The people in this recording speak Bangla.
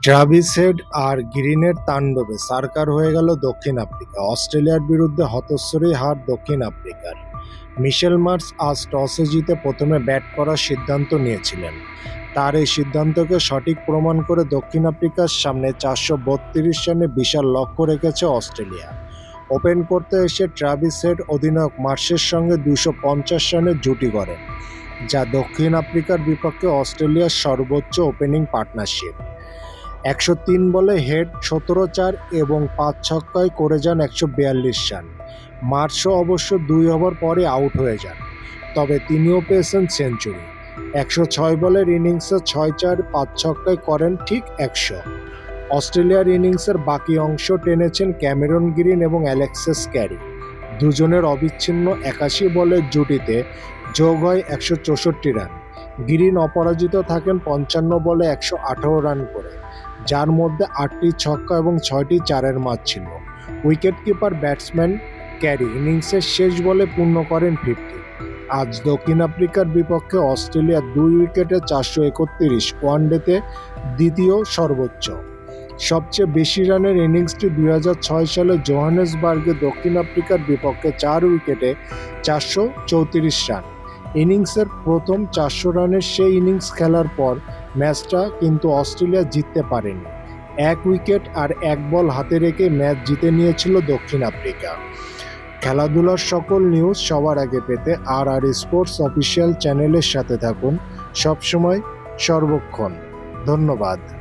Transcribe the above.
ট্রাভিস হেড আর গ্রিনের তাণ্ডবে সারকার হয়ে গেল দক্ষিণ আফ্রিকা। অস্ট্রেলিয়ার বিরুদ্ধে হতশ্বরী হার দক্ষিণ আফ্রিকার। মিশেল মার্স আজ টসে জিতে প্রথমে ব্যাট করার সিদ্ধান্ত নিয়েছিলেন। তার এই সিদ্ধান্তকে সঠিক প্রমাণ করে দক্ষিণ আফ্রিকার সামনে চারশো বত্রিশ রানে বিশাল লক্ষ্য রেখেছে অস্ট্রেলিয়া। ওপেন করতে এসে ট্রাভিস হেড অধিনায়ক মার্সের সঙ্গে দুশো পঞ্চাশ রানের জুটি করেন যা দক্ষিণ আফ্রিকার বিপক্ষে অস্ট্রেলিয়ার সর্বোচ্চ ওপেনিং পার্টনারশিপ। একশো তিন বলে হেড, সতেরো চার এবং পাঁচ ছক্কায় করে যান একশো বিয়াল্লিশ রান। মার্শো অবশ্য দুই ওভার পরে আউট হয়ে যান, তবে তিনিও পেয়েছেন সেঞ্চুরি। একশো ছয় বলের ইনিংসে ছয় চার, পাঁচ ছক্কায় করেন ঠিক একশো। অস্ট্রেলিয়ার ইনিংসের বাকি অংশ টেনেছেন ক্যামেরন গ্রিন এবং অ্যালেক্সেস ক্যারি। দুজনের অবিচ্ছিন্ন একাশি বলের জুটিতে যোগ হয় একশো চৌষট্টি রান। গ্রিন অপরাজিত থাকেন পঞ্চান্ন বলে একশো আঠারো রান করে। যার মধ্যে আটটি ছক্কা এবং ছয়টি চারের মাঝ ছিল। উইকেট কিপার ব্যাটসম্যান ক্যারি ইনিংসের শেষ বলে পূর্ণ করেন ফিফটি। আজ দক্ষিণ আফ্রিকার বিপক্ষে অস্ট্রেলিয়া দুই উইকেটে চারশো একত্রিশ ওয়ানডেতে দ্বিতীয় সর্বোচ্চ। সবচেয়ে বেশি রানের ইনিংসটি দুই হাজার ছয় সালে জোহানেসবার্গে দক্ষিণ আফ্রিকার বিপক্ষে চার উইকেটে চারশো চৌত্রিশ রান। ইনিংসের প্রথম চারশো রানের সেই ইনিংস খেলার পর ম্যাচটা কিন্তু অস্ট্রেলিয়া জিততে পারেনি। এক উইকেট আর এক বল হাতে রেখে ম্যাচ জিতে নিয়েছিল দক্ষিণ আফ্রিকা। খেলাধুলার সকল নিউজ সবার আগে পেতে আর আর স্পোর্টস অফিসিয়াল চ্যানেলের সাথে থাকুন। সবসময় সর্বক্ষণ। ধন্যবাদ।